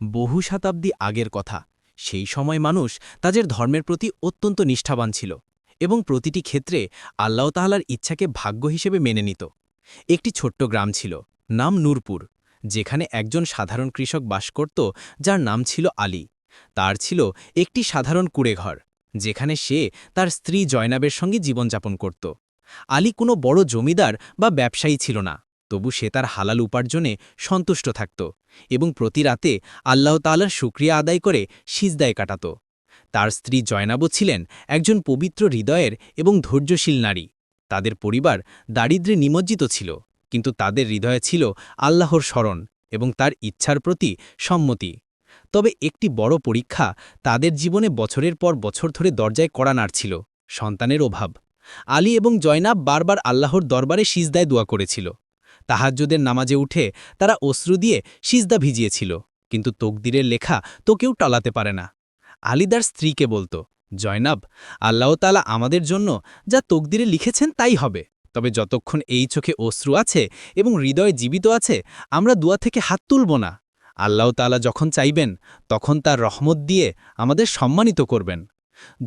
বহু শতাব্দী আগের কথা। সেই সময় মানুষ তাদের ধর্মের প্রতি অত্যন্ত নিষ্ঠাবান ছিল এবং প্রতিটি ক্ষেত্রে আল্লাহ তাহলার ইচ্ছাকে ভাগ্য হিসেবে মেনে নিত। একটি ছোট্ট গ্রাম ছিল, নাম নূরপুর, যেখানে একজন সাধারণ কৃষক বাস করত, যার নাম ছিল আলী। তার ছিল একটি সাধারণ কুড়েঘর, যেখানে সে তার স্ত্রী জয়নাবের সঙ্গে জীবনযাপন করত। আলী কোনো বড় জমিদার বা ব্যবসায়ী ছিল না। তবু সে তার হালাল উপার্জনে সন্তুষ্ট থাকত এবং প্রতি রাতে আল্লাহ তালার শুক্রিয়া আদায় করে সিজদায় কাটাত। তার স্ত্রী জয়নাবও ছিলেন একজন পবিত্র হৃদয়ের এবং ধৈর্যশীল নারী। তাদের পরিবার দারিদ্রে নিমজ্জিত ছিল, কিন্তু তাদের হৃদয়ে ছিল আল্লাহর স্মরণ এবং তার ইচ্ছার প্রতি সম্মতি। তবে একটি বড় পরীক্ষা তাদের জীবনে বছরের পর বছর ধরে দরজায় কড়া নাড়ছিল সন্তানের অভাব। আলী এবং জয়নাব বারবার আল্লাহর দরবারে সিজদায় দোয়া করেছিল। তাহাজ্জুদের নামাজে উঠে তারা অশ্রু দিয়ে সিজদা ভিজিয়েছিল, কিন্তু তকদিরের লেখা তো কেউ টলাতে পারে না। আলিদার স্ত্রীকে বলতো, জয়নাব, আল্লাহ তালা আমাদের জন্য যা তকদিরে লিখেছেন তাই হবে। তবে যতক্ষণ এই চোখে অশ্রু আছে এবং হৃদয় জীবিত আছে, আমরা দুয়া থেকে হাত তুলব না। আল্লাহ তালা যখন চাইবেন, তখন তার রহমত দিয়ে আমাদের সম্মানিত করবেন।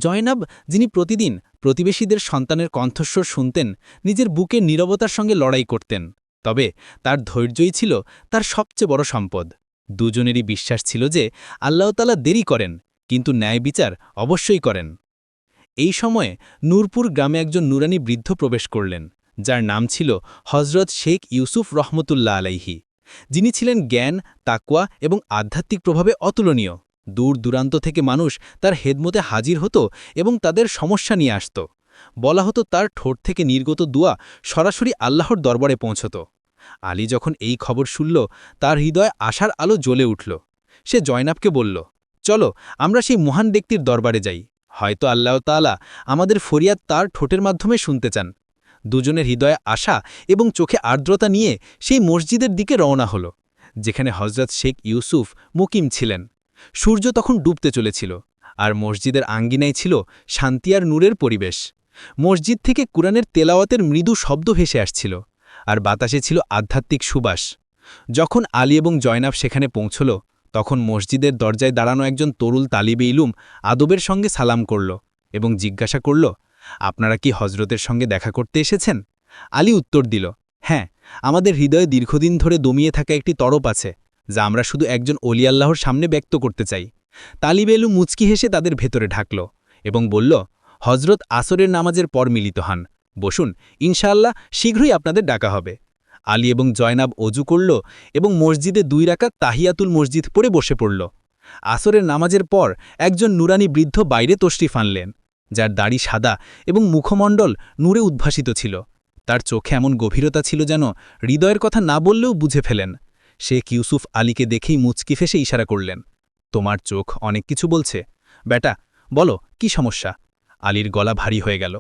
জয়নাব, যিনি প্রতিদিন প্রতিবেশীদের সন্তানের কণ্ঠস্বর শুনতেন, নিজের বুকে নীরবতার সঙ্গে লড়াই করতেন। তবে তার ধৈর্যই ছিল তার সবচেয়ে বড় সম্পদ। দুজনেরই বিশ্বাস ছিল যে আল্লাহতালা দেরি করেন, কিন্তু ন্যায় বিচার অবশ্যই করেন। এই সময়ে নূরপুর গ্রামে একজন নুরানি বৃদ্ধ প্রবেশ করলেন, যার নাম ছিল হজরত শেখ ইউসুফ রহমতুল্লাহ আলাইহি। যিনি ছিলেন জ্ঞান তাকুয়া এবং আধ্যাত্মিক প্রভাবে অতুলনীয়। দূর দূরান্ত থেকে মানুষ তার হেদমতে হাজির হতো এবং তাদের সমস্যা নিয়ে আসত। বলা হতো তার ঠোঁট থেকে নির্গত দুয়া সরাসরি আল্লাহর দরবারে পৌঁছত। আলী যখন এই খবর শুনল, তার হৃদয়ে আশার আলো জ্বলে উঠল। সে জয়নাবকে বলল, চলো, আমরা সেই মহান ব্যক্তির দরবারে যাই। হয়তো আল্লাহ তালা আমাদের ফরিয়াদ তার ঠোঁটের মাধ্যমে শুনতে চান। দুজনের হৃদয়ে আশা এবং চোখে আর্দ্রতা নিয়ে সেই মসজিদের দিকে রওনা হল, যেখানে হজরত শেখ ইউসুফ মুকিম ছিলেন। সূর্য তখন ডুবতে চলেছিল, আর মসজিদের আঙ্গিনায় ছিল শান্তি আর নূরের পরিবেশ। মসজিদ থেকে কুরআনের তেলাওয়াতের মৃদু শব্দ ভেসে আসছিল। আর বাতাসে ছিল আধ্যাত্মিক সুবাস। যখন আলী এবং জয়নাব সেখানে পৌঁছল, তখন মসজিদের দরজায় দাঁড়ানো একজন তরুল তালিবে ইলুম আদবের সঙ্গে সালাম করল এবং জিজ্ঞাসা করল, আপনারা কি হজরতের সঙ্গে দেখা করতে এসেছেন? আলী উত্তর দিল হ্যাঁ আমাদের হৃদয়ে দীর্ঘদিন ধরে দমিয়ে থাকা একটি তরপ আছে, যা আমরা শুধু একজন অলি আল্লাহর সামনে ব্যক্ত করতে চাই। তালিবেলু মুচকি হেসে তাদের ভেতরে ঢাকল এবং বলল হজরত আসরের নামাজের পর মিলিত হন। বসুন, ইনশাআল্লাহ শীঘ্রই আপনাদের ডাকা হবে। আলী এবং জয়নাব অজু করল এবং মসজিদে দুই রাকাত তাহিয়াতুল মসজিদ পড়ে বসে পড়ল। আসরের নামাজের পর একজন নুরানি বৃদ্ধ বাইরে তশরিফ আনলেন, যার দাড়ি সাদা এবং মুখমণ্ডল নূরে উদ্ভাসিত ছিল। তার চোখে এমন গভীরতা ছিল যেন হৃদয়ের কথা না বললেও বুঝে ফেলেন। শেখ ইউসুফ আলীকে দেখেই মুচকি ফেসে ইশারা করলেন, তোমার চোখ অনেক কিছু বলছে। বেটা বলো, কি সমস্যা? আলীর গলা ভারী হয়ে গেল।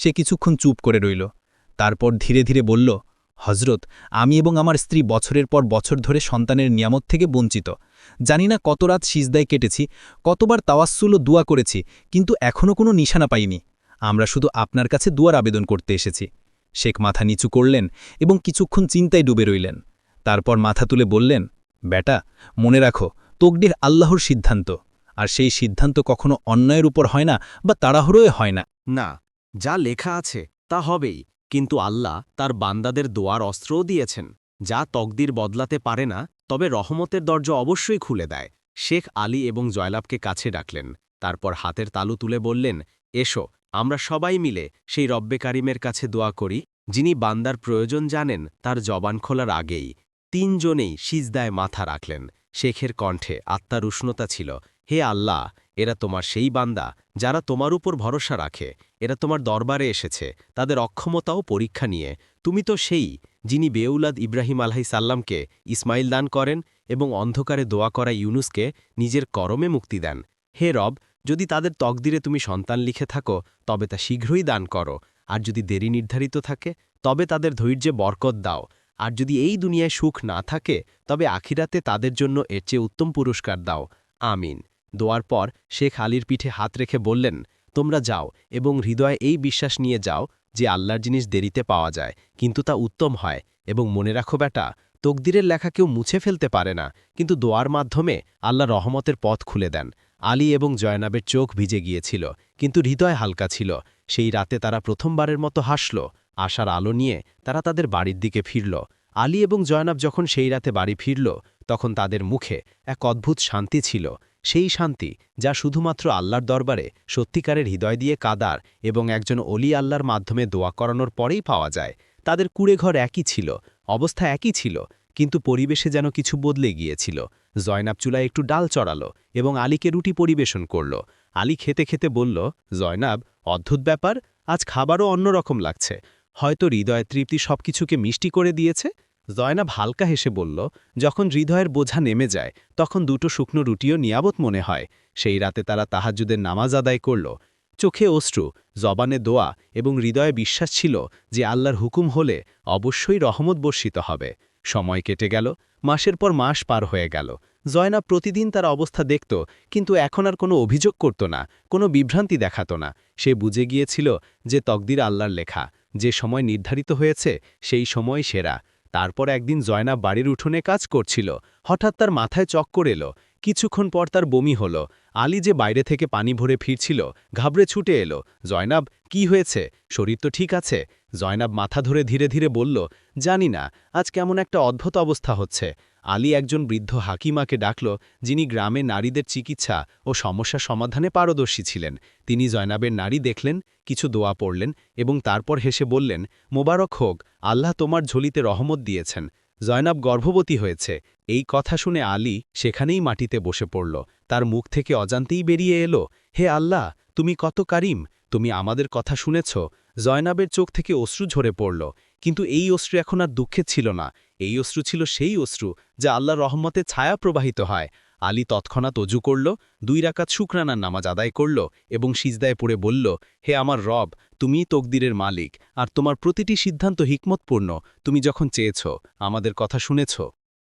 সে কিছুক্ষণ চুপ করে রইল। তারপর ধীরে ধীরে বলল হজরত আমি এবং আমার স্ত্রী বছরের পর বছর ধরে সন্তানের নিয়ামত থেকে বঞ্চিত। জানি না কত রাত সিজদায় কেটেছি, কতবার তাওয়াসুল ও দোয়া করেছি, কিন্তু এখনও কোনো নিশানা পাইনি। আমরা শুধু আপনার কাছে দুয়ার আবেদন করতে এসেছি। শেখ মাথা নিচু করলেন এবং কিছুক্ষণ চিন্তায় ডুবে রইলেন। তারপর মাথা তুলে বললেন, বেটা, মনে রাখো তকডির আল্লাহর সিদ্ধান্ত। আর সেই সিদ্ধান্ত কখনো অন্যায়ের উপর হয় না বা তাড়াহুড়োয় হয় না। না যা লেখা আছে তা হবেই, কিন্তু আল্লাহ তার বান্দাদের দোয়ার অস্ত্রও দিয়েছেন, যা তকদির বদলাতে পারে না, তবে রহমতের দরজা অবশ্যই খুলে দেয়। শেখ আলী এবং জয়লাভকে কাছে ডাকলেন, তারপর হাতের তালু তুলে বললেন, এসো, আমরা সবাই মিলে সেই রব্বে কারিমের কাছে দোয়া করি, যিনি বান্দার প্রয়োজন জানেন, তার জবান খোলার আগেই। তিনজনেই সিজদায় মাথা রাখলেন। শেখের কণ্ঠে আত্মার উষ্ণতা ছিল, হে আল্লাহ এরা তোমার সেই বান্দা যারা তোমার উপর ভরসা রাখে। এরা তোমার দরবারে এসেছে, তাদের অক্ষমতাও পরীক্ষা নিয়ে। তুমি তো সেই যিনি বেউলাদ ইব্রাহিম আলহাই সাল্লামকে ইসমাইল দান করেন এবং অন্ধকারে দোয়া করা ইউনুসকে নিজের করমে মুক্তি দেন। হে রব, যদি তাদের তকদিরে তুমি সন্তান লিখে থাকো, তবে তা শীঘ্রই দান করো। আর যদি দেরি নির্ধারিত থাকে, তবে তাদের ধৈর্যে বরকত দাও। আর যদি এই দুনিয়ায় সুখ না থাকে, তবে আখিরাতে তাদের জন্য এর চেয়ে উত্তম পুরস্কার দাও। আমিন। দোয়ার পর শেখ আলীর পিঠে হাত রেখে বললেন, তোমরা যাও এবং হৃদয়ে এই বিশ্বাস নিয়ে যাও যে আল্লাহর জিনিস দেরিতে পাওয়া যায়, কিন্তু তা উত্তম হয়। এবং মনে রাখো বেটা তকদিরের লেখা কেউ মুছে ফেলতে পারে না, কিন্তু দোয়ার মাধ্যমে আল্লাহ রহমতের পথ খুলে দেন। আলী এবং জয়নাবের চোখ ভিজে গিয়েছিল, কিন্তু হৃদয় হালকা ছিল। সেই রাতে তারা প্রথমবারের মতো হাসল, আশার আলো নিয়ে তারা তাদের বাড়ির দিকে ফিরল। আলী এবং জয়নাব যখন সেই রাতে বাড়ি ফিরল, তখন তাদের মুখে এক অদ্ভুত শান্তি ছিল। সেই শান্তি যা শুধুমাত্র আল্লাহর দরবারে, সত্যিকারের হৃদয় দিয়ে কাদার এবং একজন অলি আল্লাহর মাধ্যমে দোয়া করানোর পরেই পাওয়া যায়। তাদের কুড়েঘর একই ছিল, অবস্থা একই ছিল, কিন্তু পরিবেশে যেন কিছু বদলে গিয়েছিল। জয়নাব চুলায় একটু ডাল চড়ালো এবং আলীকে রুটি পরিবেশন করল। আলী খেতে খেতে বলল, জয়নাব, অদ্ভুত ব্যাপার, আজ খাবারও অন্যরকম লাগছে। হয়তো হৃদয় তৃপ্তি সবকিছুকে মিষ্টি করে দিয়েছে? জয়নাব হালকা হেসে বলল, যখন হৃদয়ের বোঝা নেমে যায়, তখন দুটো শুকনো রুটিও নিয়াবত মনে হয়। সেই রাতে তারা তাহাজুদের নামাজ আদায় করল। চোখে অশ্রু, জবানে দোয়া এবং হৃদয়ে বিশ্বাস ছিল যে আল্লাহর হুকুম হলে অবশ্যই রহমত বর্ষিত হবে। সময় কেটে গেল, মাসের পর মাস পার হয়ে গেল। জয়না প্রতিদিন তার অবস্থা দেখত, কিন্তু এখন আর কোনো অভিযোগ করত না, কোনো বিভ্রান্তি দেখাত না। সে বুঝে গিয়েছিল যে তকদির আল্লাহর লেখা। যে সময় নির্ধারিত হয়েছে, সেই সময় সেরা। তারপর একদিন জয়নাব বাড়ির উঠোনে কাজ করছিল। হঠাৎ তার মাথায় চক্কর এলো। কিছুক্ষণ পর তার বমি হলো। আলী যে বাইরে থেকে পানি ভরে ফিরছিল, ঘাবড়ে ছুটে এলো। জয়নাব, কি হয়েছে? শরীর তো ঠিক আছে? জয়নাব মাথা ধরে ধীরে ধীরে বলল, জানি না। আজ কেমন একটা অদ্ভুত অবস্থা হচ্ছে। আলী একজন বৃদ্ধ হাকিমাকে ডাকল, যিনি গ্রামে নারীদের চিকিৎসা ও সমস্যা সমাধানে পারদর্শী ছিলেন। তিনি জয়নাবের নারী দেখলেন, কিছু দোয়া পড়লেন এবং তারপর হেসে বললেন, মোবারক হোক, আল্লাহ তোমার ঝুলিতে রহমত দিয়েছেন। জয়নাব গর্ভবতী হয়েছে। এই কথা শুনে আলী সেখানেই মাটিতে বসে পড়ল। তার মুখ থেকে অজান্তেই বেরিয়ে এলো, হে আল্লাহ, তুমি কত কারিম, তুমি আমাদের কথা শুনেছ। জয়নাবের চোখ থেকে অশ্রু ঝরে পড়ল, কিন্তু এই অশ্রু এখন আর দুঃখের ছিল না। এই অশ্রু ছিল সেই অশ্রু যা আল্লাহ রহমতে ছায়া প্রবাহিত হয়। আলী তৎক্ষণাৎ অজু করল, দুই রাকাত শুক্রানার নামাজ আদায় করল এবং সিজদায় পড়ে বলল, হে আমার রব তুমি তকদিরের মালিক আর তোমার প্রতিটি সিদ্ধান্ত হিকমতপূর্ণ। তুমি যখন চেয়েছ, আমাদের কথা শুনেছ।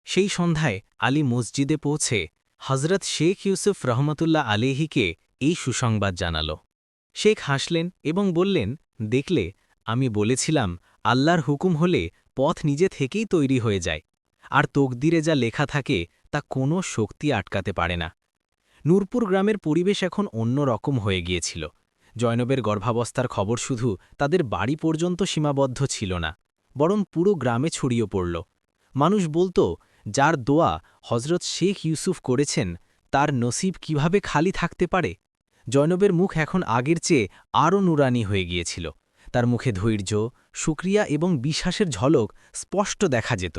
সেই সন্ধ্যায় আলী মসজিদে পৌঁছে হজরত শেখ ইউসুফ রহমতুল্লাহ আলেহিকে এই সুসংবাদ জানাল। শেখ হাসলেন এবং বললেন, দেখলে, আমি বলেছিলাম আল্লাহর হুকুম হলে পথ নিজে থেকেই তৈরি হয়ে যায়। আর তকদিরে যা লেখা থাকে, তা কোনো শক্তি আটকাতে পারে না। নূরপুর গ্রামের পরিবেশ এখন অন্য রকম হয়ে গিয়েছিল। জয়নবের গর্ভাবস্থার খবর শুধু তাদের বাড়ি পর্যন্ত সীমাবদ্ধ ছিল না, বরং পুরো গ্রামে ছড়িয়ে পড়ল। মানুষ বলতো, যার দোয়া হজরত শেখ ইউসুফ করেছেন, তার নসিব কীভাবে খালি থাকতে পারে? জয়নবের মুখ এখন আগের চেয়ে আরও নুরানি হয়ে গিয়েছিল। তার মুখে ধৈর্য, সুক্রিয়া এবং বিশ্বাসের ঝলক স্পষ্ট দেখা যেত।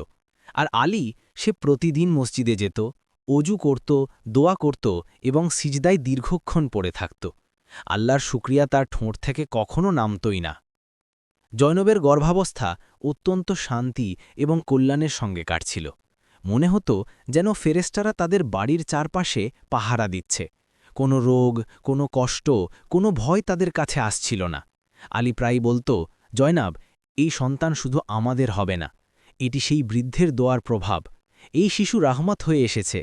আর আলী, সে প্রতিদিন মসজিদে যেত, অজু করত, দোয়া করত এবং সিজদায় দীর্ঘক্ষণ পড়ে থাকত। আল্লাহর শুক্রিয়া তার ঠোঁট থেকে কখনো নামতই না। জয়নবের গর্ভাবস্থা অত্যন্ত শান্তি এবং কল্যাণের সঙ্গে কাটছিল। মনে হতো যেন ফেরেস্টারা তাদের বাড়ির চারপাশে পাহারা দিচ্ছে। কোনো রোগ, কোনো কষ্ট, কোনো ভয় তাদের কাছে আসছিল না। আলী প্রায় বলতো, জয়নাব, এই সন্তান শুধু আমাদের হবে না, এটি সেই বৃদ্ধের দোয়ার প্রভাব। এই শিশু রাহমত হয়ে এসেছে।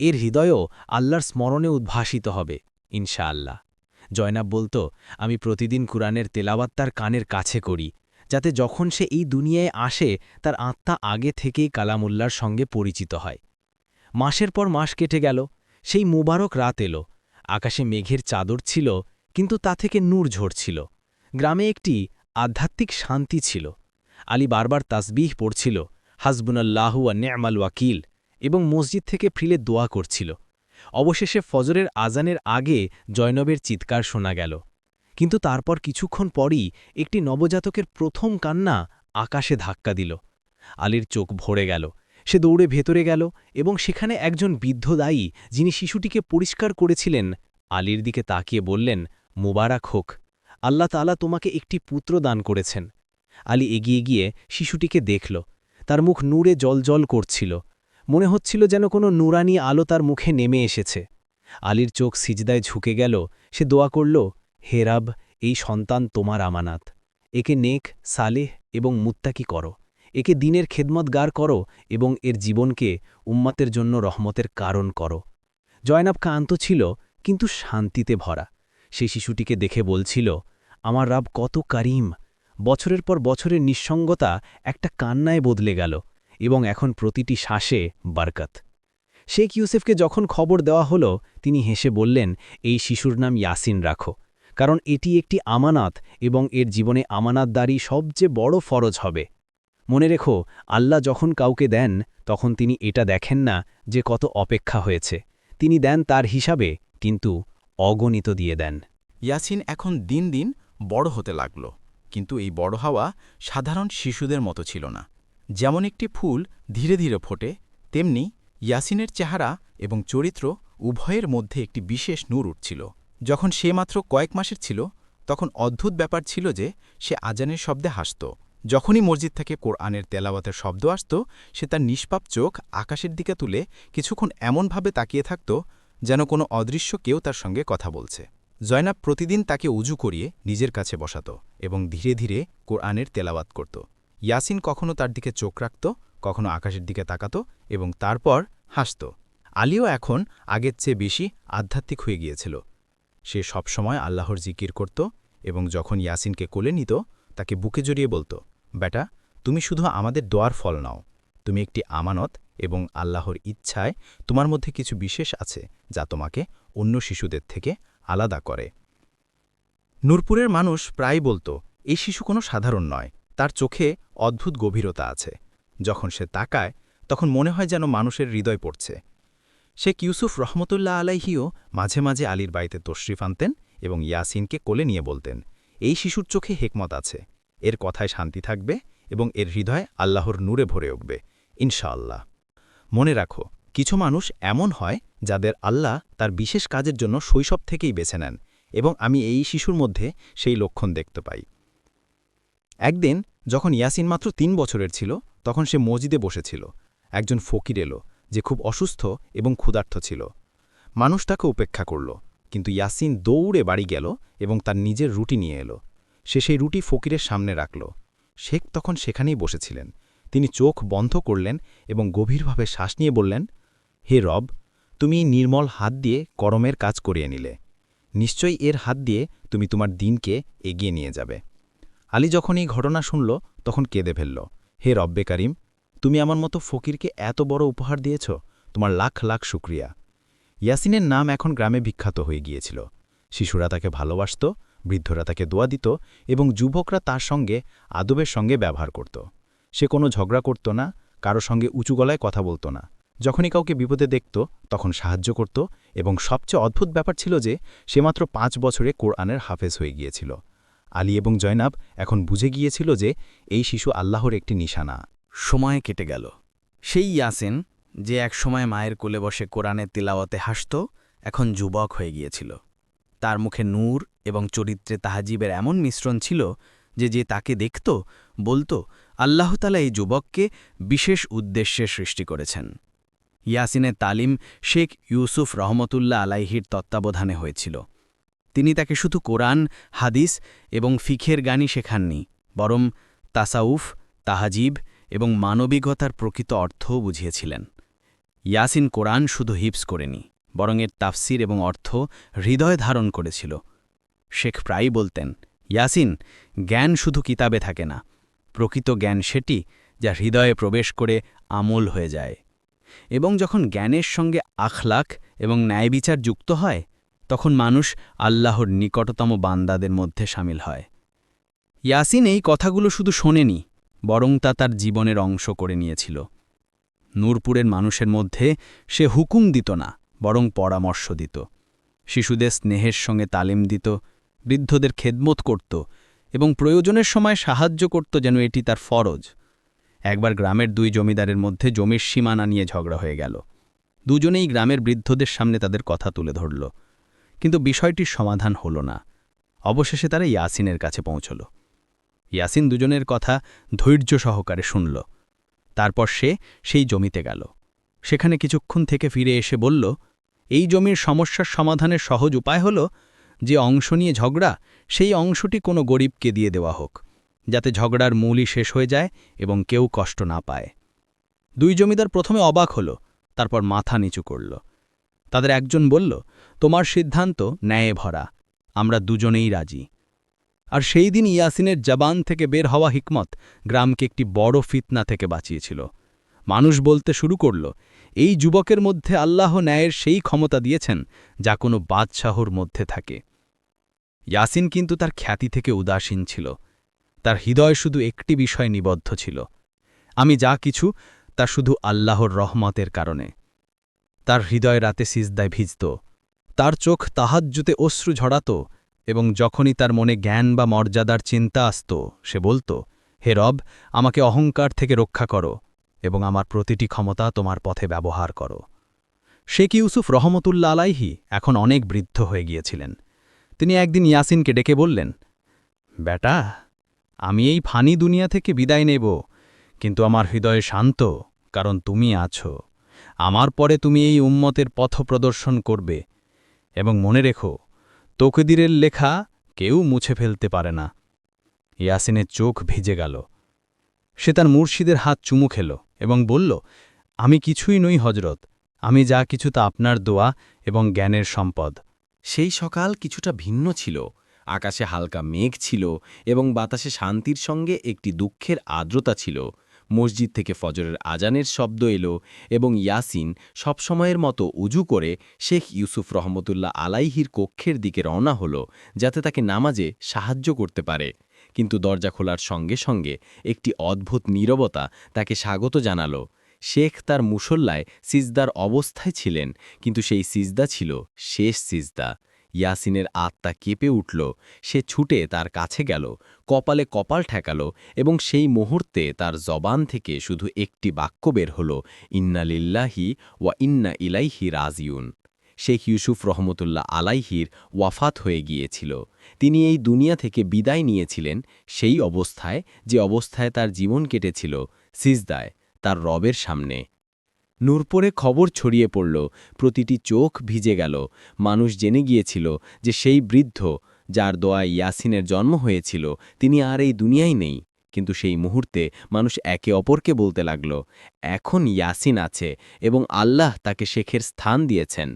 এর হৃদয়ও আল্লাহর স্মরণে উদ্ভাসিত হবে, ইনশাআল্লাহ। জয়নাব বলতো, আমি প্রতিদিন কুরআনের তেলাওয়াত তার কানের কাছে করি, যাতে যখন সে এই দুনিয়ায় আসে, তার আত্মা আগে থেকেই কালামুল্লার সঙ্গে পরিচিত হয়। মাসের পর মাস কেটে গেল, সেই মুবারক রাত এলো। আকাশে মেঘের চাদর ছিল, কিন্তু তা থেকে নূর ঝরছিল। গ্রামে একটি আধ্যাত্মিক শান্তি ছিল। আলী বারবার তাসবিহ পড়ছিল, হাসবুনাল্লাহু আ নেমাল ওয়াকিল, এবং মসজিদ থেকে ফিলে দোয়া করছিল। অবশেষে ফজরের আজানের আগে জয়নবের চিৎকার শোনা গেল। কিন্তু তারপর কিছুক্ষণ পরই একটি নবজাতকের প্রথম কান্না আকাশে ধাক্কা দিল। আলীর চোখ ভরে গেল, সে দৌড়ে ভেতরে গেল এবং সেখানে একজন বৃদ্ধ দায়ী যিনি শিশুটিকে পরিষ্কার করেছিলেন, আলীর দিকে তাকিয়ে বললেন, মুবারাক হোক। আল্লাহ তালা তোমাকে একটি পুত্র দান করেছেন। আলী এগিয়ে গিয়ে শিশুটিকে দেখল। তার মুখ নূরে জলজল করছিল। মনে হচ্ছিল যেন কোনো নুরানি আলো তার মুখে নেমে এসেছে। আলীর চোখ সিজদায় ঝুঁকে গেল। সে দোয়া করল হেরাব এই সন্তান তোমার আমানাত। একে নেক, সালেহ এবং মুত্তাকি করো। একে দিনের খেদমতগার করো এবং এর জীবনকে উম্মাতের জন্য রহমতের কারণ করো। জয়নাব কান্ত ছিল, কিন্তু শান্তিতে ভরা। সে শিশুটিকে দেখে বলছিল আমার রাব কত কারিম। বছরের পর বছরের নিঃসঙ্গতা একটা কান্নায় বদলে গেল এবং এখন প্রতিটি শ্বাসে বারকাত। শেখ ইউসেফকে যখন খবর দেওয়া হলো, তিনি হেসে বললেন, এই শিশুর নাম ইয়াসিন রাখো, কারণ এটি একটি আমানাত এবং এর জীবনে আমানাতদারি সবচেয়ে বড় ফরজ হবে। মনে রেখো, আল্লাহ যখন কাউকে দেন, তখন তিনি এটা দেখেন না যে কত অপেক্ষা হয়েছে। তিনি দেন তার হিসাবে, কিন্তু অগণিত দিয়ে দেন। ইয়াসিন এখন দিন দিন বড় হতে লাগল, কিন্তু এই বড় হাওয়া সাধারণ শিশুদের মতো ছিল না। যেমন একটি ফুল ধীরে ধীরে ফোটে, তেমনি ইয়াসিনের চেহারা এবং চরিত্র উভয়ের মধ্যে একটি বিশেষ নূর উঠছিল। যখন সে মাত্র কয়েক মাসের ছিল, তখন অদ্ভুত ব্যাপার ছিল যে সে আজানের শব্দে হাসত। যখনই মসজিদ থেকে কোরআনের তেলাওয়াতের শব্দ আসত, সে তার নিষ্পাপ চোখ আকাশের দিকে তুলে কিছুক্ষণ এমনভাবে তাকিয়ে থাকত যেন কোনো অদৃশ্য কেউ তার সঙ্গে কথা বলছে। জয়নাব প্রতিদিন তাকে উজু করিয়ে নিজের কাছে বসাত এবং ধীরে ধীরে কোরআনের তেলাওয়াত করত। ইয়াসিন কখনো তার দিকে চোখ রাখত, কখনো আকাশের দিকে তাকাত এবং তারপর হাসত। আলীও এখন আগের চেয়ে বেশি আধ্যাত্মিক হয়ে গিয়েছিল। সে সবসময় আল্লাহর জিকির করত এবং যখন ইয়াসিনকে কোলে নিত, তাকে বুকে জড়িয়ে বলতো, বেটা, তুমি শুধু আমাদের দোয়ার ফল নাও। তুমি একটি আমানত এবং আল্লাহর ইচ্ছায় তোমার মধ্যে কিছু বিশেষ আছে যা তোমাকে অন্য শিশুদের থেকে আলাদা করে। নূরপুরের মানুষ প্রায় বলতো, এই শিশু কোনো সাধারণ নয়। তার চোখে অদ্ভুত গভীরতা আছে। যখন সে তাকায়, তখন মনে হয় যেন মানুষের হৃদয় পড়ছে। শেখ ইউসুফ রহমতুল্লাহ আলাইহিও মাঝে মাঝে আলীর বাড়িতে তশরিফ আনতেন এবং ইয়াসিনকে কোলে নিয়ে বলতেন, এই শিশুর চোখে হেকমত আছে। এর কথায় শান্তি থাকবে এবং এর হৃদয় আল্লাহর নূরে ভরে উঠবে। ইনশাআল্লাহ। মনে রাখো কিছু মানুষ এমন হয় যাদের আল্লাহ তার বিশেষ কাজের জন্য শৈশব থেকেই বেছে নেন এবং আমি এই শিশুর মধ্যে সেই লক্ষণ দেখতে পাই। একদিন যখন ইয়াসিন মাত্র তিন বছরের ছিল, তখন সে মসজিদে বসেছিল। একজন ফকির এলো, যে খুব অসুস্থ এবং ক্ষুধার্থ ছিল। মানুষ তাকে উপেক্ষা করল, কিন্তু ইয়াসিন দৌড়ে বাড়ি গেল এবং তার নিজের রুটি নিয়ে এলো। সে সেই রুটি ফকিরের সামনে রাখল। শেখ তখন সেখানেই বসেছিলেন। তিনি চোখ বন্ধ করলেন এবং গভীরভাবে শ্বাস নিয়ে বললেন হে রব, তুমি নির্মল হাত দিয়ে করমের কাজ করিয়ে নিলে। নিশ্চয়ই এর হাত দিয়ে তুমি তোমার দিনকে এগিয়ে নিয়ে যাবে। আলী যখন এই ঘটনা শুনল, তখন কেঁদে ফেলল। হে রব্বে কারিম, তুমি আমার মতো ফকিরকে এত বড় উপহার দিয়েছ, তোমার লাখ লাখ শুক্রিয়া। ইয়াসিনের নাম এখন গ্রামে বিখ্যাত হয়ে গিয়েছিল। শিশুরা তাকে ভালোবাসত, বৃদ্ধরা তাকে দোয়া দিত এবং যুবকরা তার সঙ্গে, আদবের সঙ্গে ব্যবহার করত। সে কোনো ঝগড়া করত না, কারও সঙ্গে উঁচু গলায় কথা বলতো না। যখনই কাউকে বিপদে দেখত, তখন সাহায্য করত এবং সবচেয়ে অদ্ভুত ব্যাপার ছিল যে, সে মাত্র পাঁচ বছরে কোরআনের হাফেজ হয়ে গিয়েছিল। আলী এবং জয়নাব এখন বুঝে গিয়েছিল যে, এই শিশু আল্লাহর একটি নিশানা। সময় কেটে গেল। সেই ইয়াসিন, যে এক সময় মায়ের কোলে বসে কোরআনের তিলাওয়াতে হাসত, এখন যুবক হয়ে গিয়েছিল। তার মুখে নূর এবং চরিত্রে তাহাজিবের এমন মিশ্রণ ছিল যে যে তাকে দেখত, বলতো আল্লাহতালা এই যুবককে বিশেষ উদ্দেশ্যে সৃষ্টি করেছেন। ইয়াসিনের তালিম শেখ ইউসুফ রহমতুল্লাহ আলাইহির তত্ত্বাবধানে হয়েছিল। তিনি তাকে শুধু কোরআন, হাদিস এবং ফিখের গানই শেখাননি, বরং তাসাউফ, তাহাজিব এবং মানবিকতার প্রকৃত অর্থও বুঝিয়েছিলেন। ইয়াসিন কোরআন শুধু হিপস করেনি, বরং এর তাফসির এবং অর্থ হৃদয় ধারণ করেছিল। শেখ প্রায়ই বলতেন, ইয়াসিন, জ্ঞান শুধু কিতাবে থাকে না, প্রকৃত জ্ঞান সেটি যা হৃদয়ে প্রবেশ করে আমল হয়ে যায়। এবং যখন জ্ঞানের সঙ্গে আখলাখ এবং ন্যায়বিচার যুক্ত হয়, তখন মানুষ আল্লাহর নিকটতম বান্দাদের মধ্যে সামিল হয়। ইয়াসিন এই কথাগুলো শুধু শোনেনি, বরং তা তার জীবনের অংশ করে নিয়েছিল। নূরপুরের মানুষের মধ্যে সে হুকুম দিত না, বরং পরামর্শ দিত। শিশুদের স্নেহের সঙ্গে তালিম দিত, বৃদ্ধদের খেদমত করত এবং প্রয়োজনের সময় সাহায্য করত যেন এটি তার ফরজ। একবার গ্রামের দুই জমিদারের মধ্যে জমির সীমানা নিয়ে ঝগড়া হয়ে গেল। দুজনেই গ্রামের বৃদ্ধদের সামনে তাদের কথা তুলে ধরল। কিন্তু বিষয়টির সমাধান হল না। অবশেষে তারা ইয়াসিনের কাছে পৌঁছল। ইয়াসিন দুজনের কথা ধৈর্য সহকারে শুনল। তারপর সে সেই জমিতে গেল। সেখানে কিছুক্ষণ থেকে ফিরে এসে বলল, এই জমির সমস্যার সমাধানের সহজ উপায় হল যে অংশ নিয়ে ঝগড়া, সেই অংশটি কোনো গরিবকে দিয়ে দেওয়া হোক। যাতে ঝগড়ার মূলই শেষ হয়ে যায় এবং কেউ কষ্ট না পায়। দুই জমিদার প্রথমে অবাক হল, তারপর মাথা নিচু করল। তাদের একজন বলল, তোমার সিদ্ধান্ত ন্যায়ে ভরা, আমরা দুজনেই রাজি। আর সেই দিন ইয়াসিনের জবান থেকে বের হওয়া হিকমত গ্রামকে একটি বড় ফিতনা থেকে বাঁচিয়েছিল। মানুষ বলতে শুরু করল, এই যুবকের মধ্যে আল্লাহ ন্যায়ের সেই ক্ষমতা দিয়েছেন, যা কোনো বাদশাহর মধ্যে থাকে। ইয়াসিন কিন্তু তার খ্যাতি থেকে উদাসীন ছিল। তার হৃদয় শুধু একটি বিষয় নিবদ্ধ ছিল। আমি যা কিছু, তা শুধু আল্লাহর রহমতের কারণে। তার হৃদয় রাতে সিজদায় ভিজত। তার চোখ তাহাজ্জুতে অশ্রু ঝরাত এবং যখনই তার মনে জ্ঞান বা মর্যাদার চিন্তা আসত, সে বলত, হে রব, আমাকে অহংকার থেকে রক্ষা করো এবং আমার প্রতিটি ক্ষমতা তোমার পথে ব্যবহার করো। শেখ ইউসুফ রহমতুল্লা আলাইহি এখন অনেক বৃদ্ধ হয়ে গিয়েছিলেন। তিনি একদিন ইয়াসিনকে ডেকে বললেন, বেটা আমি এই ফানি দুনিয়া থেকে বিদায় নেব, কিন্তু আমার হৃদয়ে শান্ত, কারণ তুমি আছো। আমার পরে তুমি এই উম্মতের পথ প্রদর্শন করবে, এবং মনে রেখো, তকদিরের লেখা কেউ মুছে ফেলতে পারে না। ইয়াসিনের চোখ ভিজে গেল। সে তার মুর্শিদের হাত চুমু খেল এবং বলল, আমি কিছুই নই হজরত আমি যা কিছু তা আপনার দোয়া এবং জ্ঞানের সম্পদ। সেই সকাল কিছুটা ভিন্ন ছিল। আকাশে হালকা মেঘ ছিল এবং বাতাসে শান্তির সঙ্গে একটি দুঃখের আর্দ্রতা ছিল। মসজিদ থেকে ফজরের আজানের শব্দ এলো এবং ইয়াসিন সবসময়ের মতো উজু করে শেখ ইউসুফ রহমতুল্লাহ আলাইহির কক্ষের দিকে রওনা হল, যাতে তাকে নামাজে সাহায্য করতে পারে। কিন্তু দরজা খোলার সঙ্গে সঙ্গে একটি অদ্ভুত নীরবতা তাকে স্বাগত জানালো। শেখ তার মুসল্লায় সিজদার অবস্থায় ছিলেন, কিন্তু সেই সিজদা ছিল শেষ সিজদা। ইয়াসিনের আত্মা কেঁপে উঠল। সে ছুটে তার কাছে গেল, কপালে কপাল ঠেকাল এবং সেই মুহূর্তে তার জবান থেকে শুধু একটি বাক্য বের হল, ইন্না লিল্লাহি ওয়া ইন্না ইলাইহি রাজিউন। শেখ ইউসুফ রহমতুল্লাহ আলাইহির ওয়াফাত হয়ে গিয়েছিল। তিনি এই দুনিয়া থেকে বিদায় নিয়েছিলেন সেই অবস্থায় যে অবস্থায় তার জীবন কেটেছিল, সিজদায়, তার রবের সামনে। নূরপুরে খবর ছড়িয়ে পড়ল, প্রতিটি চোখ ভিজে গেল। মানুষ জেনে গিয়েছিল যে সেই বৃদ্ধ, যার দোয়ায় ইয়াসিনের জন্ম হয়েছিল, তিনি আর এই দুনিয়ায় নেই। কিন্তু সেই মুহূর্তে মানুষ একে অপরকে বলতে লাগল, এখন ইয়াসিন আছে এবং আল্লাহ তাকে শেখের স্থান দিয়েছেন।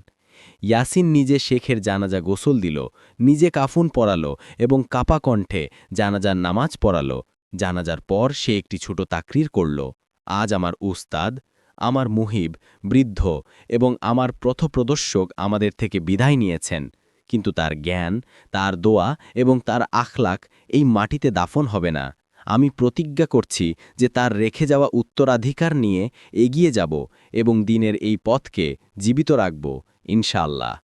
ইয়াসিন নিজে শেখের জানাজা গোসল দিল, নিজে কাফুন পরালো এবং কাপা কণ্ঠে জানাজার নামাজ পড়ালো জানাজার পর সে একটি ছোট তাকরির করল, আজ আমার উস্তাদ আমার মুহিব, বৃদ্ধ এবং আমার প্রথপ্রদর্শক আমাদের থেকে বিদায় নিয়েছেন। কিন্তু তার জ্ঞান, তার দোয়া এবং তার আখলাক এই মাটিতে দাফন হবে না। আমি প্রতিজ্ঞা করছি যে তার রেখে যাওয়া উত্তরাধিকার নিয়ে এগিয়ে যাব এবং দিনের এই পথকে জীবিত রাখব, ইনশাআল্লাহ।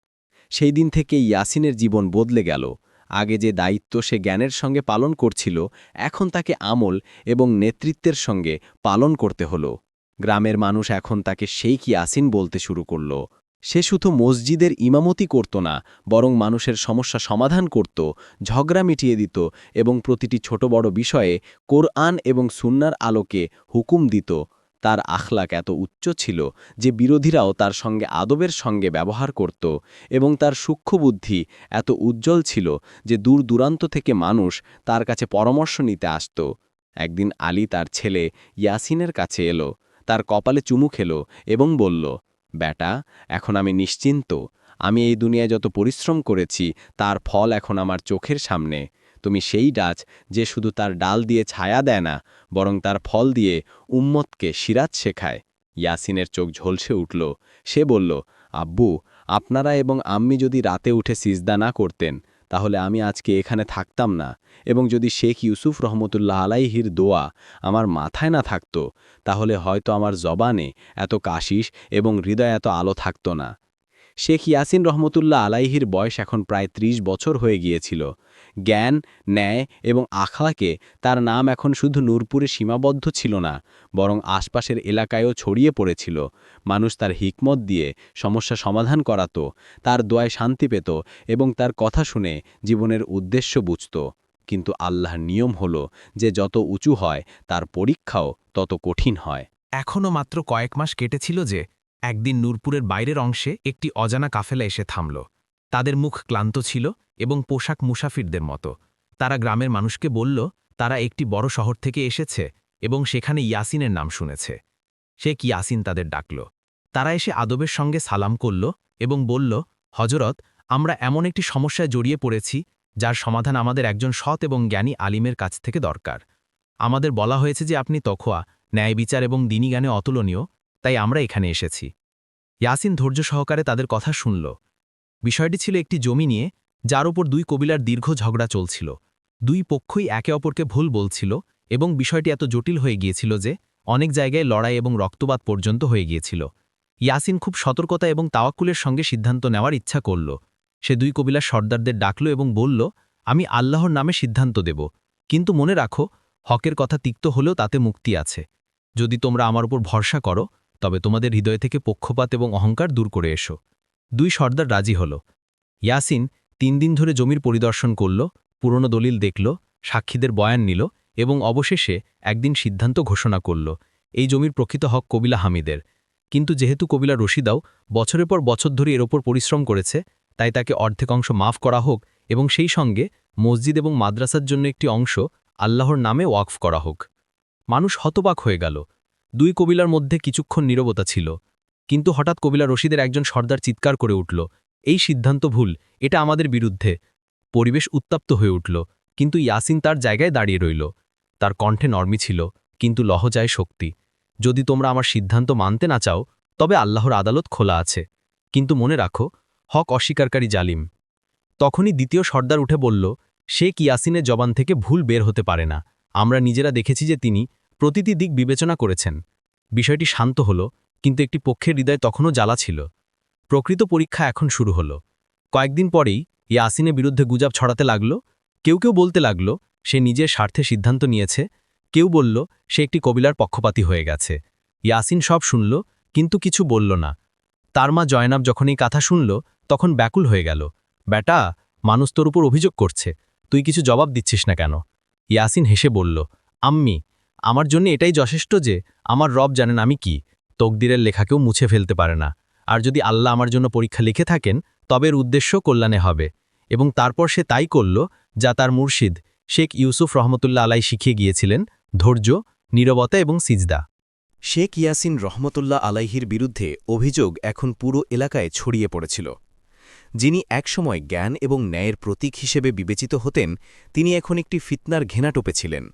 সেই দিন থেকে ইয়াসিনের জীবন বদলে গেল। আগে যে দায়িত্ব সে জ্ঞানের সঙ্গে পালন করছিল, এখন তাকে আমল এবং নেতৃত্বের সঙ্গে পালন করতে হলো। গ্রামের মানুষ এখন তাকে শেখ ইয়াসিন বলতে শুরু করল। সে শুধু মসজিদের ইমামতি করত না, বরং মানুষের সমস্যা সমাধান করত, ঝগড়া মিটিয়ে দিত এবং প্রতিটি ছোট বড় বিষয়ে কোরআন এবং সুন্নার আলোকে হুকুম দিত। তার আখলাক এত উচ্চ ছিল যে বিরোধীরাও তার সঙ্গে আদবের সঙ্গে ব্যবহার করত এবং তার সূক্ষ্ম বুদ্ধি এত উজ্জ্বল ছিল যে দূর দূরান্ত থেকে মানুষ তার কাছে পরামর্শ নিতে আসত। একদিন আলী তার ছেলে ইয়াসিনের কাছে এলো। তার কপালে চুমু খেল এবং বলল, বেটা, এখন আমি নিশ্চিন্ত। আমি এই দুনিয়ায় যত পরিশ্রম করেছি, তার ফল এখন আমার চোখের সামনে। তুমি সেই ডাচ যে শুধু তার ডাল দিয়ে ছায়া দেয় না, বরং তার ফল দিয়ে উম্মতকে সিরাত শেখায়। ইয়াসিনের চোখ ঝলসে উঠল। সে বলল, আব্বু, আপনারা এবং আম্মি যদি রাতে উঠে সিজদা না করতেন তাহলে আমি আজকে এখানে থাকতাম না। এবং যদি শেখ ইউসুফ রহমতুল্লাহ আলাইহির দোয়া আমার মাথায় না থাকত, তাহলে হয়তো আমার জবানে এত কাশিস এবং হৃদয় এত আলো থাকত না। শেখ ইয়াসিন রহমতুল্লাহ আলাইহির বয়স এখন প্রায় ৩০ বছর হয়ে গিয়েছিল। জ্ঞান, ন্যায় এবং আখলাকে তার নাম এখন শুধু নূরপুরে সীমাবদ্ধ ছিল না, বরং আশপাশের এলাকায়ও ছড়িয়ে পড়েছিল। মানুষ তার হিকমত দিয়ে সমস্যা সমাধান করাত, তার দোয়ায় শান্তি পেত এবং তার কথা শুনে জীবনের উদ্দেশ্য বুঝত। কিন্তু আল্লাহর নিয়ম হল যে যত উঁচু হয়, তার পরীক্ষাও তত কঠিন হয়। এখনও মাত্র কয়েক মাস কেটেছিল যে একদিন নূরপুরের বাইরের অংশে একটি অজানা কাফেলা এসে থামল। তাদের মুখ ক্লান্ত ছিল এবং পোশাক মুসাফিরদের মতো। তারা গ্রামের মানুষকে বলল, তারা একটি বড় শহর থেকে এসেছে এবং সেখানে ইয়াসিনের নাম শুনেছে। সে কি ইয়াসিন তাদের ডাকল? তারা এসে আদবের সঙ্গে সালাম করল এবং বলল হজরত আমরা এমন একটি সমস্যায় জড়িয়ে পড়েছি, যার সমাধান আমাদের একজন সৎ এবং জ্ঞানী আলিমের কাছ থেকে দরকার। আমাদের বলা হয়েছে যে আপনি তখোয়া ন্যায় বিচার এবং দিনী জ্ঞানে অতুলনীয়, তাই আমরা এখানে এসেছি। ইয়াসিন ধৈর্য সহকারে তাদের কথা শুনল। বিষয়টি ছিল একটি জমি নিয়ে, যার ওপর দুই কবিলার দীর্ঘ ঝগড়া চলছিল। দুই পক্ষই একে অপরকে ভুল বলছিল এবং বিষয়টি এত জটিল হয়ে গিয়েছিল যে, অনেক জায়গায় লড়াই এবং রক্তপাত পর্যন্ত হয়ে গিয়েছিল। ইয়াসিন খুব সতর্কতা এবং তাওয়াক্কুলের সঙ্গে সিদ্ধান্ত নেওয়ার ইচ্ছা করল। সে দুই কবিলার সর্দারদের ডাকল এবং বলল, আমি আল্লাহর নামে সিদ্ধান্ত দেব। কিন্তু মনে রাখো, হকের কথা তিক্ত হলেও তাতে মুক্তি আছে। যদি তোমরা আমার উপর ভরসা করো, তবে তোমাদের হৃদয় থেকে পক্ষপাত এবং অহংকার দূর করে এসো। দুই সর্দার রাজি হল। ইয়াসিন তিন দিন ধরে জমির পরিদর্শন করল, পুরনো দলিল দেখল, সাক্ষীদের বয়ান নিল এবং অবশেষে একদিন সিদ্ধান্ত ঘোষণা করল, এই জমির প্রকৃত হক কবিলা হামিদের। কিন্তু যেহেতু কবিলা রশিদাও বছরের পর বছর ধরে এর ওপর পরিশ্রম করেছে, তাই তাকে অর্ধেক অংশ মাফ করা হোক এবং সেই সঙ্গে মসজিদ এবং মাদ্রাসার জন্য একটি অংশ আল্লাহর নামে ওয়াকফ করা হোক। মানুষ হতবাক হয়ে গেল। দুই কবিলার মধ্যে কিছুক্ষণ নীরবতা ছিল। কিন্তু হঠাৎ কবিলা রশিদের একজন সর্দার চিৎকার করে উঠল, এই সিদ্ধান্ত ভুল, এটা আমাদের বিরুদ্ধে। পরিবেশ উত্তপ্ত হয়ে উঠল, কিন্তু ইয়াসিন তার জায়গায় দাঁড়িয়ে রইল। তার কণ্ঠে নর্মি ছিল, কিন্তু লহজায় শক্তি। যদি তোমরা আমার সিদ্ধান্ত মানতে না চাও, তবে আল্লাহর আদালত খোলা আছে। কিন্তু মনে রাখো, হক অস্বীকারী জালিম। তখনই দ্বিতীয় সর্দার উঠে বলল শেখ ইয়াসিনের জবান থেকে ভুল বের হতে পারে না? আমরা নিজেরা দেখেছি যে তিনি প্রতিটি দিক বিবেচনা করেছেন। বিষয়টি শান্ত হল কিন্তু একটি পক্ষের হৃদয় তখনও জ্বালা ছিল। প্রকৃত পরীক্ষা এখন শুরু হল। কয়েকদিন পরেই ইয়াসিনের বিরুদ্ধে গুজাব ছড়াতে লাগল, কেউ কেউ বলতে লাগল, সে নিজের স্বার্থে সিদ্ধান্ত নিয়েছে, কেউ বলল, সে একটি কবিলার পক্ষপাতী হয়ে গেছে। ইয়াসিন সব শুনল, কিন্তু কিছু বলল না। তার মা জয়নাব যখন এই কথা শুনল, তখন ব্যাকুল হয়ে গেল। ব্যাটা মানুষ তোর উপর অভিযোগ করছে, তুই কিছু জবাব দিচ্ছিস না কেন? ইয়াসিন হেসে বলল, আম্মি, আমার জন্য এটাই যথেষ্ট যে, আমার রব জানেন আমি কি। তকদিরের লেখাকেও মুছে ফেলতে পারে না। আর যদি আল্লাহ আমার জন্য পরীক্ষা লিখে থাকেন তবে এর উদ্দেশ্য কল্যাণে হবে। এবং তারপর সে তাই করল, যা তার মুর্শিদ, শেখ ইউসুফ রহমতুল্লাহ আলাই শিখিয়ে গিয়েছিলেন, ধৈর্য, নীরবতা এবং সিজদা। শেখ ইয়াসিন রহমতুল্লাহ আলাইহির বিরুদ্ধে অভিযোগ এখন পুরো এলাকায় ছড়িয়ে পড়েছিল। যিনি একসময় জ্ঞান এবং ন্যায়ের প্রতীক হিসেবে বিবেচিত হতেন, তিনি এখন একটি ফিতনার ঘেনাটোপে ছিলেন।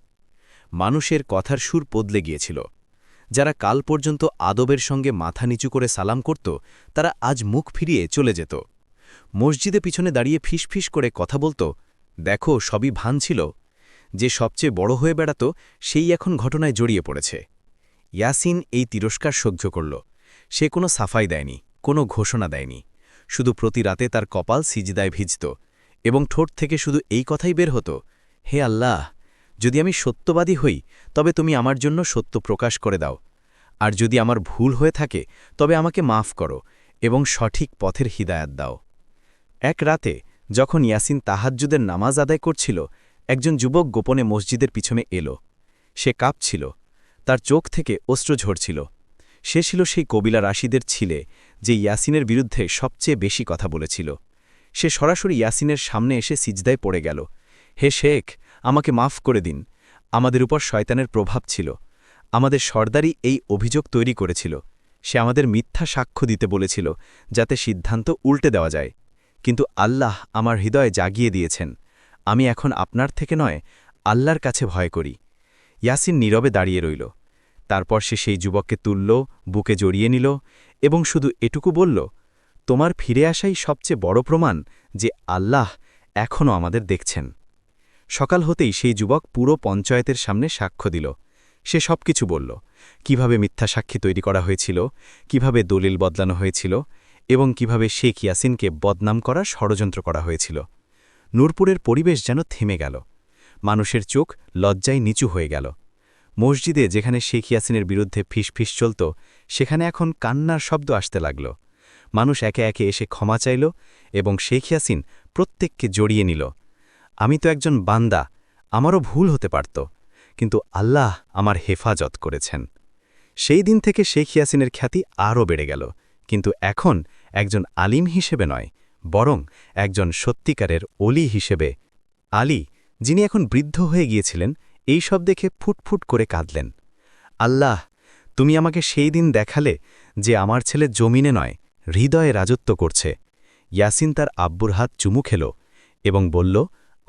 মানুষের কথার সুর বদলে গিয়েছিল। যারা কাল পর্যন্ত আদবের সঙ্গে মাথা নিচু করে সালাম করত, তারা আজ মুখ ফিরিয়ে চলে যেত। মসজিদে পিছনে দাঁড়িয়ে ফিসফিস করে কথা বলতো, দেখো, সবই ভান ছিল। যে সবচেয়ে বড় হয়ে বেড়াত, সেই এখন ঘটনায় জড়িয়ে পড়েছে ইয়াসিন এই তিরস্কার সহ্য করল। সে কোনো সাফাই দেয়নি, কোনো ঘোষণা দেয়নি। শুধু প্রতি রাতে তার কপাল সিজদায় ভিজত এবং ঠোঁট থেকে শুধু এই কথাই বের হতো, হে আল্লাহ যদি আমি সত্যবাদী হই, তবে তুমি আমার জন্য সত্য প্রকাশ করে দাও। আর যদি আমার ভুল হয়ে থাকে, তবে আমাকে মাফ করো এবং সঠিক পথের হিদায়াত দাও। এক রাতে, যখন ইয়াসিন তাহাজ্জুদের নামাজ আদায় করছিল, একজন যুবক গোপনে মসজিদের পিছনে এলো। সে কাঁপছিল, তার চোখ থেকে অস্ত্র ঝরছিল। সে ছিল সেই কবিলা রাশিদের ছিলে, যে ইয়াসিনের বিরুদ্ধে সবচেয়ে বেশি কথা বলেছিল। সে সরাসরি ইয়াসিনের সামনে এসে সিজদায় পড়ে গেল। হে শেখ আমাকে মাফ করে দিন। আমাদের উপর শয়তানের প্রভাব ছিল। আমাদের সর্দারই এই অভিযোগ তৈরি করেছিল। সে আমাদের মিথ্যা সাক্ষ্য দিতে বলেছিল, যাতে সিদ্ধান্ত উল্টে দেওয়া যায়। কিন্তু আল্লাহ আমার হৃদয়ে জাগিয়ে দিয়েছেন। আমি এখন আপনার থেকে নয়, আল্লাহর কাছে ভয় করি। ইয়াসিন নীরবে দাঁড়িয়ে রইল। তারপর সে সেই যুবককে তুলল, বুকে জড়িয়ে নিল এবং শুধু এটুকু বলল, তোমার ফিরে আসাই সবচেয়ে বড় প্রমাণ যে আল্লাহ এখনও আমাদের দেখছেন। সকাল হতেই সেই যুবক পুরো পঞ্চায়েতের সামনে সাক্ষ্য দিল। সে সবকিছু বলল। কীভাবে মিথ্যা সাক্ষী তৈরি করা হয়েছিল, কীভাবে দলিল বদলানো হয়েছিল এবং কীভাবে শেখ ইয়াসিনকে বদনাম করার ষড়যন্ত্র করা হয়েছিল। নূরপুরের পরিবেশ যেন থেমে গেল। মানুষের চোখ লজ্জায় নিচু হয়ে গেল। মসজিদে যেখানে শেখ ইয়াসিনের বিরুদ্ধে ফিসফিস চলত, সেখানে এখন কান্নার শব্দ আসতে লাগল। মানুষ একে একে এসে ক্ষমা চাইল এবং শেখ ইয়াসিন প্রত্যেককে জড়িয়ে নিল। আমি তো একজন বান্দা, আমারও ভুল হতে পারত, কিন্তু আল্লাহ আমার হেফাজত করেছেন। সেই দিন থেকে শেখ ইয়াসিনের খ্যাতি আরও বেড়ে গেল, কিন্তু এখন একজন আলিম হিসেবে নয়, বরং একজন সত্যিকারের অলি হিসেবে। আলী, যিনি এখন বৃদ্ধ হয়ে গিয়েছিলেন, এই সব দেখে ফুটফুট করে কাঁদলেন। আল্লাহ, তুমি আমাকে সেই দিন দেখালে যে আমার ছেলে জমিনে নয়, হৃদয়ে রাজত্ব করছে। ইয়াসিন তার আব্বুর হাত চুমু খেল এবং বলল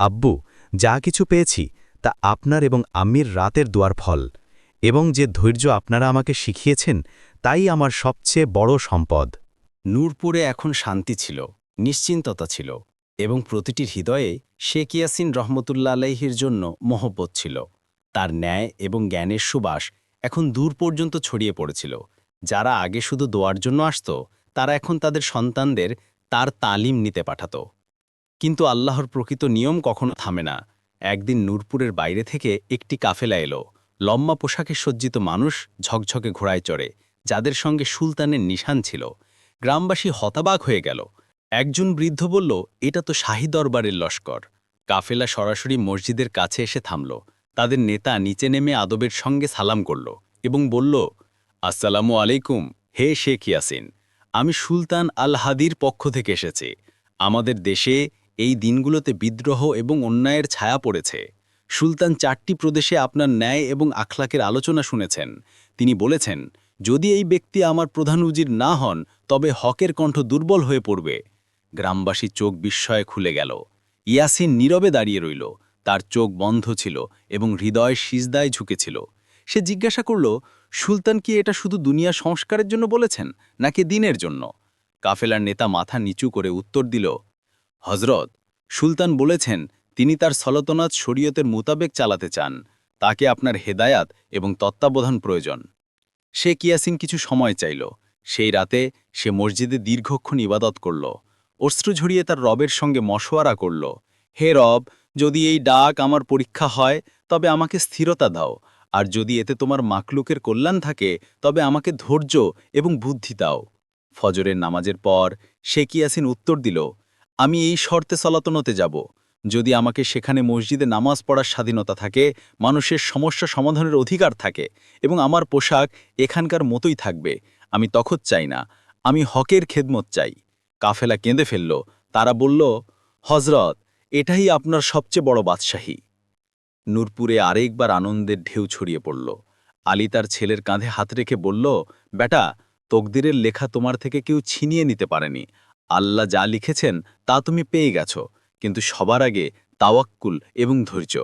আব্বু, যা কিছু পেয়েছি, তা আপনার এবং আম্মির রাতের দুয়ার ফল। এবং যে ধৈর্য আপনারা আমাকে শিখিয়েছেন, তাই আমার সবচেয়ে বড় সম্পদ। নূরপুরে এখন শান্তি ছিল, নিশ্চিন্ততা ছিল, এবং প্রতিটির হৃদয়ে শেখ ইয়াসিন রহমতুল্লা আলাইহির জন্য মহব্বত ছিল। তার ন্যায় এবং জ্ঞানের সুবাস এখন দূর পর্যন্ত ছড়িয়ে পড়েছিল। যারা আগে শুধু দোয়ার জন্য আসত, তারা এখন তাদের সন্তানদের তার তালিম নিতে পাঠাত। কিন্তু আল্লাহর প্রকৃত নিয়ম কখনো থামে না। একদিন নূরপুরের বাইরে থেকে একটি কাফেলা এলো। লম্বা পোশাকে সজ্জিত মানুষ ঝকঝকে ঘোড়ায় চড়ে, যাদের সঙ্গে সুলতানের নিশান ছিল। গ্রামবাসী হতাবাক হয়ে গেল। একজন বৃদ্ধ বলল, এটা তো শাহী দরবারের লস্কর। কাফেলা সরাসরি মসজিদের কাছে এসে থামল। তাদের নেতা নিচে নেমে আদবের সঙ্গে সালাম করল এবং বলল, আসসালামু আলাইকুম, হে শেখ ইয়াসিন। আমি সুলতান আল হাদির পক্ষ থেকে এসেছি। আমাদের দেশে এই দিনগুলোতে বিদ্রোহ এবং অন্যায়ের ছায়া পড়েছে। সুলতান চারটি প্রদেশে আপনার ন্যায় এবং আখলাকের আলোচনা শুনেছেন। তিনি বলেছেন, যদি এই ব্যক্তি আমার প্রধান উজির না হন, তবে হকের কণ্ঠ দুর্বল হয়ে পড়বে। গ্রামবাসী চোখ বিস্ময়ে খুলে গেল। ইয়াসিন নীরবে দাঁড়িয়ে রইল। তার চোখ বন্ধ ছিল এবং হৃদয় সিজদায় ঝুঁকেছিল। সে জিজ্ঞাসা করল, সুলতান কি এটা শুধু দুনিয়া সংস্কারের জন্য বলেছেন, নাকি দিনের জন্য? কাফেলার নেতা মাথা নিচু করে উত্তর দিল হজরত সুলতান বলেছেন, তিনি তার সলতনাত শরীয়তের মোতাবেক চালাতে চান। তাকে আপনার হেদায়াত এবং তত্ত্বাবধান প্রয়োজন। সে কিয়াসিন কিছু সময় চাইল। সেই রাতে সে মসজিদে দীর্ঘক্ষণ ইবাদত করল। অশ্রু ঝরিয়ে তার রবের সঙ্গে মশওয়ারা করল। হে রব, যদি এই ডাক আমার পরীক্ষা হয়, তবে আমাকে স্থিরতা দাও। আর যদি এতে তোমার মাকলুকের কল্যাণ থাকে, তবে আমাকে ধৈর্য এবং বুদ্ধি দাও। ফজরের নামাজের পর শেখ ইয়াসিন উত্তর দিল আমি এই শর্তে সলাতনতে যাব। যদি আমাকে সেখানে মসজিদে নামাজ পড়ার স্বাধীনতা থাকে, মানুষের সমস্যা সমাধানের অধিকার থাকে এবং আমার পোশাক এখানকার মতোই থাকবে, আমি তখন চাই না। আমি হকের খেদমত চাই। কাফেলা কেঁদে ফেলল। তারা বলল হজরত এটাই আপনার সবচেয়ে বড় বাদশাহী। নূরপুরে আরেকবার আনন্দের ঢেউ ছড়িয়ে পড়ল। আলী তার ছেলের কাঁধে হাত রেখে বলল, বেটা, তকদিরের লেখা তোমার থেকে কেউ ছিনিয়ে নিতে পারেনি। আল্লাহ যা লিখেছেন তা তুমি পেয়ে গেছ কিন্তু সবার আগে তাওয়াক্কুল এবং ধৈর্য।